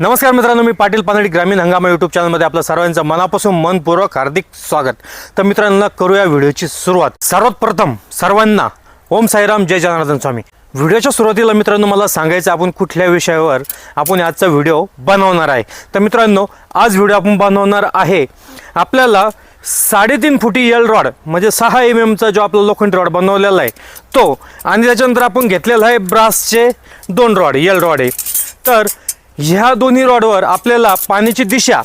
नमस्कार मित्रांनो मी पाटील पानडी ग्रामीण हंगामा यूट्यूब चॅनलमध्ये आपलं सर्वांचं मनापासून मनपूर्वक हार्दिक स्वागत. तर मित्रांनो करूया व्हिडिओची सुरुवात. सर्वात प्रथम सर्वांना ओम साईराम जय जनार्दन स्वामी. व्हिडिओच्या सुरुवातीला मित्रांनो मला सांगायचं आपण कुठल्या विषयावर आपण आजचा व्हिडिओ बनवणार आहे. तर मित्रांनो आज व्हिडिओ आपण बनवणार आहे आपल्याला साडेतीन फुटी यल रॉड म्हणजे सहा एम एमचा जो आपला लोखंडी रॉड बनवलेला आहे तो. आणि त्याच्यानंतर आपण घेतलेला आहे ब्रासचे दोन रॉड यल रॉड आहे. तर ह्या दोन्ही रॉडवर आपल्याला पाण्याची दिशा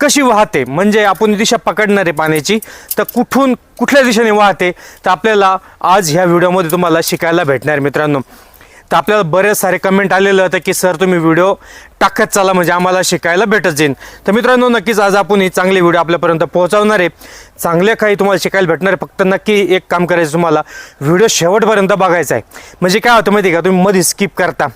कशी वाहते? म्हणजे आपण दिशा पकडणार आहे पाण्याची तर कुठून कुठल्या दिशेने वाहते? तर आपल्याला आज ह्या व्हिडिओमध्ये तुम्हाला शिकायला भेटणार मित्रांनो. तर आपल्याला बरेच सारे कमेंट आलेलं होतं की सर तुम्ही व्हिडिओ टाकत चाला म्हणजे आम्हाला शिकायला भेटत जाईल. तर मित्रांनो नक्कीच आज आपण ही चांगली व्हिडिओ आपल्यापर्यंत पोहोचवणार आहे. चांगले काही तुम्हाला शिकायला भेटणार आहे. फक्त नक्की एक काम करायचं तुम्हाला. व्हिडिओ शेवटपर्यंत बघायचा आहे. म्हणजे काय होतं माहिती आहे का? तुम्ही मध्ये स्किप करता.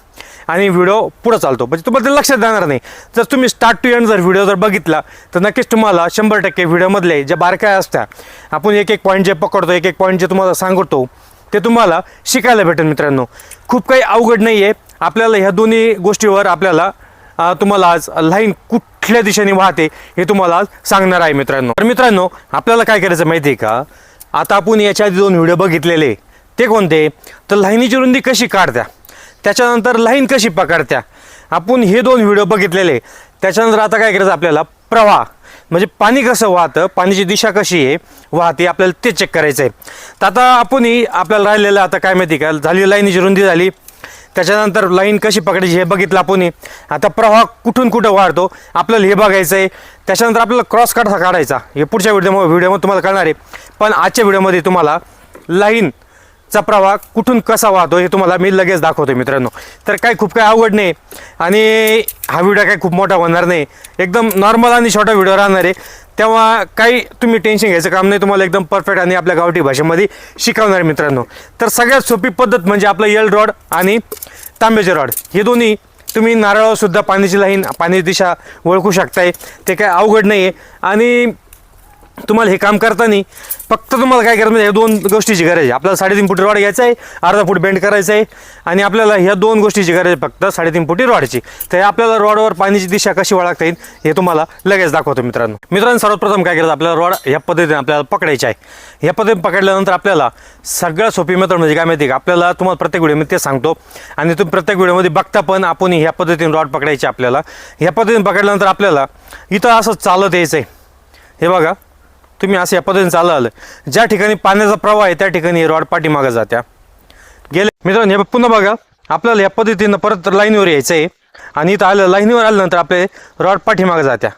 आणि व्हिडिओ पुढं चालतो. म्हणजे तुम्हाला ते लक्षात जाणार नाही. जर तुम्ही स्टार्ट टू एंड जर व्हिडिओ जर बघितला तर नक्कीच तुम्हाला शंभर टक्के व्हिडिओमधले ज्या बारकाय असत्या आपण एक एक पॉईंट जे पकडतो एक एक पॉईंट जे तुम्हाला सांगतो ते तुम्हाला शिकायला भेटेल मित्रांनो. खूप काही अवघड नाही आहे आपल्याला ह्या दोन्ही गोष्टीवर आपल्याला तुम्हाला आज लाईन कुठल्या दिशेने वाहते हे तुम्हाला आज सांगणार आहे मित्रांनो. तर मित्रांनो आपल्याला काय करायचं माहिती आहे का? आता आपण याच्या आधी दोन व्हिडिओ बघितलेले. ते कोणते? तर लाईनीची रुंदी कशी काढत्या? त्याच्यानंतर लाईन कशी पकडत्या? आपण हे दोन व्हिडिओ बघितलेले. त्याच्यानंतर आता काय करायचं आपल्याला? प्रवाह. म्हणजे पाणी कसं वाहतं पाण्याची दिशा कशी आहे वाहते आपल्याला ते चेक करायचं आहे तर आता आपणही आपल्याला राहिलेलं आता काय माहिती का? झाली लाईनीची रुंदी झाली. त्याच्यानंतर लाईन कशी पकडायची हे बघितलं आपणही. आता प्रवाह कुठून कुठं वाढतो आपल्याला हे बघायचं आहे त्याच्यानंतर आपल्याला क्रॉस कसा काढायचा. हे पुढच्या व्हिडिओ व्हिडिओमध्ये तुम्हाला कळणार आहे. पण आजच्या व्हिडिओमध्ये तुम्हाला लाईन चा प्रवाह कुठून कसा वाहतो हे तुम्हाला मी लगेच दाखवतो मित्रांनो. तर काय खूप काही अवघड नाही आणि हा व्हिडिओ काही खूप मोठा होणार नाही. एकदम नॉर्मल आणि छोटा व्हिडिओ राहणार आहे. तेव्हा काही तुम्ही टेन्शन घ्यायचं काम नाही तुम्हाला एकदम परफेक्ट आणि आपल्या गावठी भाषेमध्ये शिकवणार आहे मित्रांनो. तर सगळ्यात सोपी पद्धत म्हणजे आपलं येल रॉड आणि तांब्याचे रॉड हे दोन्ही तुम्ही नारळावरसुद्धा पाण्याची लाईन पाण्याची दिशा ओळखू शकताय. ते काय अवघड नाही आहे आणि तुम्हाला हे काम करताना फक्त तुम्हाला काय करायचं म्हणजे या दोन गोष्टीची गरज आहे. आपल्याला साडेतीन फुटी रॉड घ्यायचा आहे अर्धा फूट बेंड करायचं आहे आणि आपल्याला ह्या दोन गोष्टीची गरज आहे फक्त साडेतीन फुटी रॉडची. तर आपल्याला रॉडवर पाण्याची दिशा कशी वळखता येईल हे तुम्हाला लगेच दाखवतो मित्रांनो. मित्रांनो सर्वप्रथम काय करायचं? आपल्याला रॉड ह्या पद्धतीने आपल्याला पकडायची आहे. ह्या पद्धतीने पकडल्यानंतर आपल्याला सगळ्यात सोपी मेथड म्हणजे काय माहिती का? आपल्याला तुम्हाला प्रत्येक व्हिडिओमध्ये ते सांगतो. आणि तुम्ही प्रत्येक व्हिडिओमध्ये बघता पण आपण ह्या पद्धतीने रॉड पकडायची आपल्याला. ह्या पद्धतीने पकडल्यानंतर आपल्याला इथं असं चालत यायचं आहे हे बघा. तुम्ही असं या पद्धतीने चालाल ज्या ठिकाणी पाण्याचा प्रवाह आहे त्या ठिकाणी रॉड पाठीमागं जात्या. गेले मित्रांनो हे पुन्हा बघा आपल्याला या पद्धतीनं परत लाईनीवर यायचं आहे आणि इथं आलं लाईनीवर आल्यानंतर आपले रॉड पाठीमागं जात्या.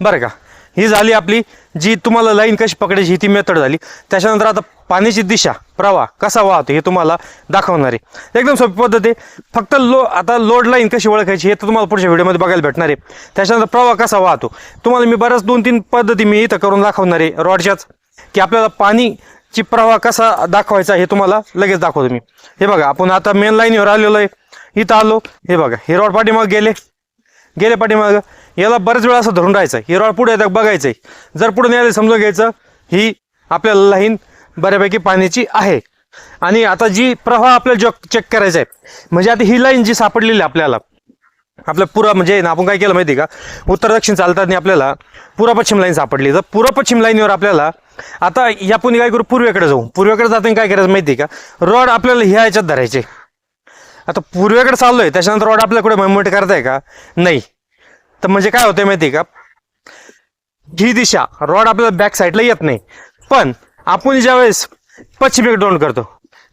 बरं का? ही झाली आपली जी तुम्हाला लाईन कशी पकडायची ही ती मेथड झाली. त्याच्यानंतर आता पाण्याची दिशा प्रवाह कसा वाहतो हे तुम्हाला दाखवणार आहे. एकदम सोपी पद्धत आहे. फक्त लो आता लोड लाईन कशी ओळखायची हे तर तुम्हाला पुढच्या व्हिडिओमध्ये बघायला भेटणार आहे. त्याच्यानंतर प्रवाह कसा वाहतो? तुम्हाला मी बऱ्याच दोन तीन पद्धती मी इथं करून दाखवणार आहे रॉडच्याच की आपल्याला पाणीची प्रवाह कसा दाखवायचा हे तुम्हाला लगेच दाखवतो मी. हे बघा आपण आता मेन लाईनवर आलेलो आहे. इथं आलो. हे बघा हे रॉड पाठीमाग गेले. गेले पाठीमागं. याला बरेच वेळा असं धरून राहायचं. ही रॉड पुढे येतं बघायचंय. जर पुढे न्यायला समजून घ्यायचं ही आपल्याला लाईन बऱ्यापैकी पाण्याची आहे. आणि आता जी प्रवाह आपल्याला जॉ चेक करायचा आहे म्हणजे आता ही लाईन जी सापडलेली आहे आपल्याला आपल्या पुरा म्हणजे ना आपण काय केलं माहिती आहे का? उत्तर दक्षिण चालताना आपल्याला पूर्व पश्चिम लाईन सापडली. तर पूर्व पश्चिम लाईनवर आपल्याला आता यापुढे काय करू? पूर्वेकडे जाऊ. पूर्वेकडे जाताना काय करायचं माहिती आहे का? रॉड आपल्याला ह्या ह्याच्यात धरायचे. आता पूर्वेकडे चाललोय त्याच्यानंतर रॉड आपल्याकडे मुवमेंट करताय का? नाही. तर म्हणजे काय होतंय माहिती आहे का? ही दिशा रॉड आपल्याला बॅक साईडला येत नाही. पण आपण ज्यावेळेस पश्चिमेकडे तोंड करतो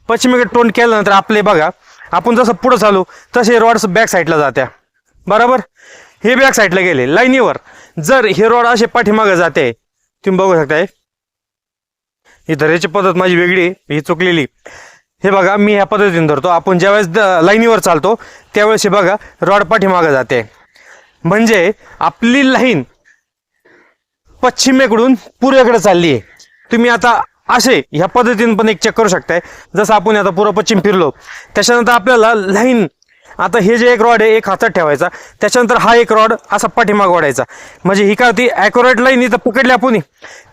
पश्चिमेकडे तोंड केल्यानंतर आपले बघा आपण जसं पुढं चालू तसे रॉड्स बॅक साईडला जात्या. बरोबर? हे बॅक साईडला गेले. लाईनीवर जर हे रॉड असे पाठीमागं जाते तुम्ही बघू शकताय. ही धरायची पद्धत माझी वेगळी ही चुकलेली. हे बघा मी ह्या पद्धतीने धरतो. आपण ज्यावेळेस द- लाईनीवर चालतो त्यावेळेस हे बघा रॉड पाठीमागं जाते. म्हणजे आपली लाईन पश्चिमेकडून पूर्वेकडे चालली आहे. तुम्ही आता असे ह्या पद्धतीने पण एक चेक करू शकताय. जसं आपण आता पूर्व पश्चिम फिरलो त्याच्यानंतर आपल्याला लाईन आता हे जे एक रॉड आहे एक हातात ठेवायचा. त्याच्यानंतर हा एक रॉड असा पाठीमाग ओढायचा. म्हणजे ही काय होती? ॲक्युरेट लाईन इथं पकडली आपण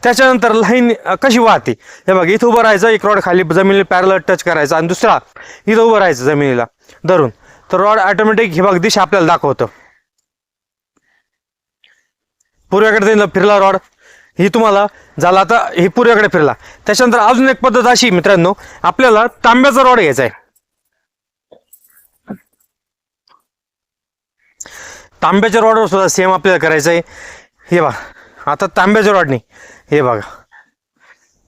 त्याच्यानंतर लाईन कशी वाहते? हे बघ इथं उभं राहायचं एक रॉड खाली जमिनीला पॅरल टच करायचा. आणि दुसरा इथं उभं राहायचं जमिनीला. धरून. तर रॉड ऑटोमॅटिक हे बघ दिशा आपल्याला दाखवतं. पूर्वेकडे फिरला रॉड ही तुम्हाला झाला आता हे पूर्वेकडे फिरला. त्याच्यानंतर अजून एक पद्धत अशी मित्रांनो. आपल्याला तांब्याचा रॉड घ्यायचा आहे. तांब्याच्या रॉडवर सुद्धा सेम आपल्याला करायचं आहे हे बघा आता तांब्याच्या रॉडने हे बघा.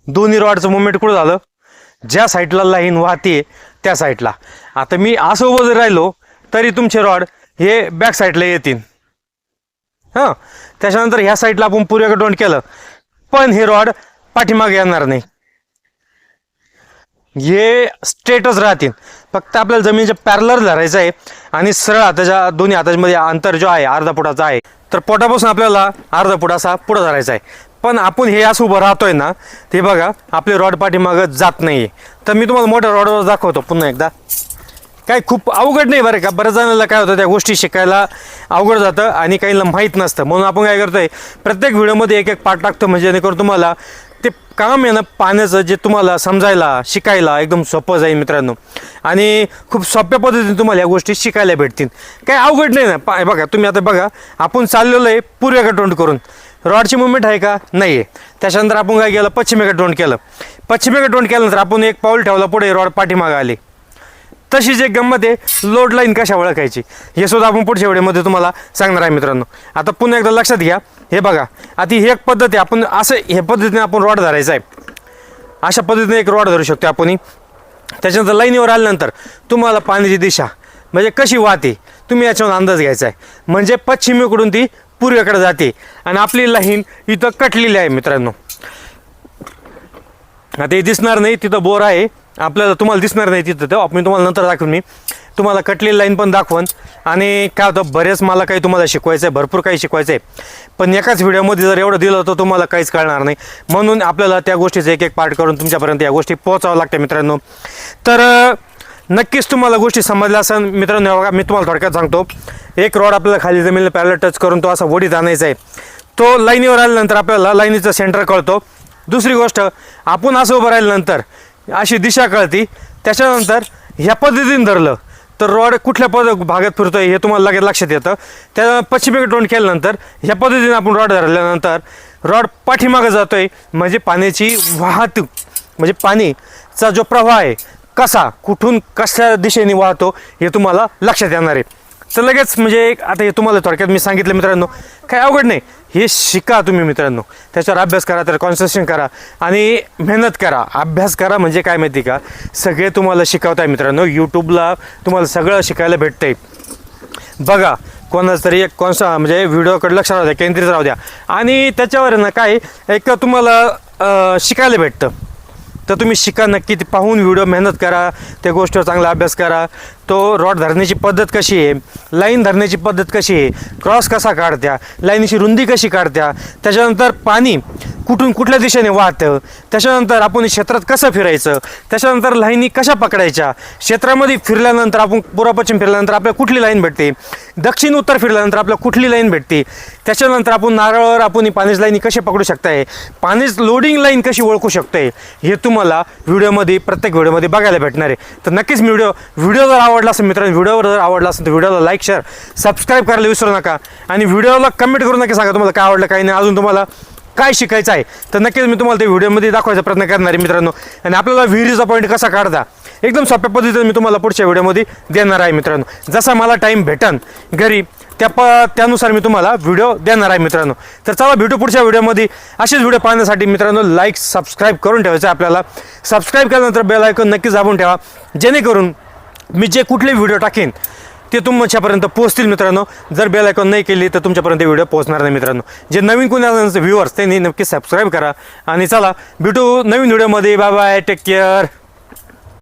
दोन्ही रॉडचं मुवमेंट कुठं झालं? ज्या साईडला लाईन वाहते त्या साईडला आता मी असं उभं जर राहिलो तरी तुमचे रॉड हे बॅक साईडला येतील. हां? त्याच्यानंतर ह्या साईडला आपण पूर्वेकडे डोंट केलं. पण हे रॉड पाठीमागे येणार नाही. हे स्ट्रेटच राहतील. फक्त आपल्याला जमिनीच्या पॅरलर धरायचं आहे. आणि सरळ हाताच्या दोन्ही हाताच्यामध्ये अंतर जो आहे अर्धा फुटाचा आहे. तर पोटापासून आपल्याला अर्धा फुट असा पुढं धरायचा आहे. पण आपण हे असं उभं राहतोय ना ते बघा आपले रॉड पाठीमागं जात नाही तर मी तुम्हाला मोठ्या रॉडवर दाखवतो पुन्हा एकदा. काय खूप अवघड नाही बरं का? बऱ्याच जणांना काय होतं त्या गोष्टी शिकायला अवघड जातं आणि काहींना माहीत नसतं. म्हणून आपण काय करतोय प्रत्येक व्हिडिओमध्ये एक एक पार्ट टाकतो. म्हणजे जेणेकरून तुम्हाला ते काम आहे ना पाण्याचं जे तुम्हाला समजायला शिकायला एकदम सोपं जाईल मित्रांनो. आणि खूप सोप्या पद्धतीने तुम्हाला या गोष्टी शिकायला भेटतील. काही अवघड नाही ना पा बघा तुम्ही आता बघा आपण चाललेलो आहे पूर्वेकडे तोंड करून. रॉडची मुवमेंट आहे का? नाही आहे त्याच्यानंतर आपण काय केलं? पश्चिमेकडे तोंड केलं. पश्चिमेकडे तोंड केल्यानंतर आपण एक पाऊल ठेवला पुढे रॉड पाठीमागं आली. तशीच एक गंमत आहे लोड लाईन कशा ओळखायची? हे सुद्धा आपण पुढच्या वेळेमध्ये तुम्हाला सांगणार आहे मित्रांनो. आता पुन्हा एकदा लक्षात घ्या. हे बघा आता ही एक पद्धत आहे. आपण असं हे पद्धतीने आपण रॉड धरायचा आहे. अशा पद्धतीने एक रॉड धरू शकतो आपण त्याच्यानंतर लाईनीवर आल्यानंतर तुम्हाला पाण्याची दिशा म्हणजे कशी वाहते तुम्ही याच्यावर अंदाज घ्यायचा आहे. म्हणजे पश्चिमेकडून ती पूर्वेकडे जाते. आणि आपली लाईन इथं कटलेली आहे मित्रांनो. आता हे दिसणार नाही तिथं बोर आहे. आपल्याला तुम्हाला दिसणार नाही तिथं. तर मी तुम्हाला नंतर दाखवून मी. तुम्हाला कटलेली लाईन पण दाखवून. आणि काय होतं बरेच मला काही तुम्हाला शिकवायचं आहे भरपूर काही शिकवायचं आहे पण एकाच व्हिडिओमध्ये जर एवढं दिलं तर तुम्हाला काहीच कळणार नाही. म्हणून आपल्याला त्या गोष्टीचं एक एक पार्ट करून तुमच्यापर्यंत या गोष्टी पोहोचावं लागत्या मित्रांनो. तर नक्कीच तुम्हाला गोष्टी समजल्या असेल मित्रांनो बघा मी तुम्हाला थोडक्यात सांगतो. एक रॉड आपल्याला खाली जमिनीला पॅरल टच करून तो असा वडीत आणायचा आहे. तो लाईनीवर आल्यानंतर आपल्याला लाईनीचं सेंटर कळतो. दुसरी गोष्ट आपण असं उभं राहिल्यानंतर अशी दिशा कळती. त्याच्यानंतर ह्या पद्धतीने धरलं. तर रॉड कुठल्या पद भागात फिरतोय हे तुम्हाला लगेच लक्षात येतं. त्या पश्चिमेकडे तोंड केल्यानंतर ह्या पद्धतीने आपण रॉड धरल्यानंतर रॉड पाठीमागं जातोय. म्हणजे पाण्याची वाहतूक म्हणजे पाणीचा जो प्रवाह आहे कसा कुठून कशा दिशेने वाहतो हे तुम्हाला लक्षात येणार आहे. तर लगेच म्हणजे एक- आता हे तुम्हाला थोडक्यात मी सांगितलं मित्रांनो. काही अवघड नाही. हे शिका तुम्ही मित्रांनो. त्याच्यावर अभ्यास करा तर कॉन्सन्ट्रेशन करा आणि मेहनत करा. अभ्यास करा म्हणजे काय माहिती का? सगळे तुम्हाला शिकवत आहे मित्रांनो यूट्यूबला तुम्हाला सगळं शिकायला भेटतंय. बघा कोणाचं तरी एक कोणसा म्हणजे व्हिडिओकडे लक्ष राहू द्या केंद्रित राहू द्या. आणि त्याच्यावर ना काय एक तुम्हाला शिकायला भेटतं. तर तुम्ही शिका नक्की ते पाहून व्हिडिओ मेहनत करा त्या गोष्टीवर चांगला अभ्यास करा. तो रॉड धरण्याची पद्धत कशी आहे? लाईन धरण्याची पद्धत कशी आहे? क्रॉस कसा काढत्या? लाईनीची रुंदी कशी काढत्या? त्याच्यानंतर पाणी कुठून कुठल्या दिशेने वाहतं? त्याच्यानंतर आपण क्षेत्रात कसं फिरायचं? त्याच्यानंतर लाईनी कशा पकडायच्या? क्षेत्रामध्ये फिरल्यानंतर आपण पूर्व पश्चिम फिरल्यानंतर आपल्याला कुठली लाईन भेटते? दक्षिण उत्तर फिरल्यानंतर आपल्याला कुठली लाईन भेटते? त्याच्यानंतर आपण नारळावर आपण ही पाणीच लाईनी कशी पकडू शकताय? पाणीच लोडिंग लाईन कशी ओळखू शकताय? हे तुम्हाला व्हिडिओमध्ये प्रत्येक व्हिडिओमध्ये बघायला भेटणार आहे. तर नक्कीच व्हिडिओ व्हिडिओ जर आवडला असेल मित्रांनो व्हिडिओवर जर आवडला असेल तर व्हिडिओला लाईक शेअर सबस्क्राईब करायला विसरू नका. आणि व्हिडिओला कमेंट करून नक्की सांगा तुम्हाला काय आवडलं काही नाही. अजून तुम्हाला काय शिकायचं आहे तर नक्कीच मी तुम्हाला ते व्हिडिओमध्ये दाखवायचा प्रयत्न करणार आहे मित्रांनो. आणि आपल्याला विहिरीचा पॉईंट कसा काढता एकदम सोप्या पद्धतीने मी तुम्हाला पुढच्या व्हिडिओमध्ये देणार आहे मित्रांनो. जसा मला टाईम भेटन घरी त्या प त्यानुसार मी तुम्हाला व्हिडिओ देणार आहे मित्रांनो. तर चला भेटू पुढच्या व्हिडिओमध्ये. असेच व्हिडिओ पाहण्यासाठी मित्रांनो लाईक सबस्क्राईब करून ठेवायचं आहे आपल्याला. सबस्क्राईब केल्यानंतर बेल आयकॉन नक्कीच दाबून ठेवा जेणेकरून मी जे कुठले व्हिडिओ टाकेन ते तुमच्यापर्यंत पोहोचतील मित्रांनो. जर बेल आयकॉन नाही केली तर तुमच्यापर्यंत व्हिडिओ पोहोचणार नाही मित्रांनो. जे नवीन कोणी व्ह्यूअर्स त्यांनी नक्की सबस्क्राईब करा. आणि चला भेटू नवीन व्हिडिओमध्ये बाय बाय टेक केअर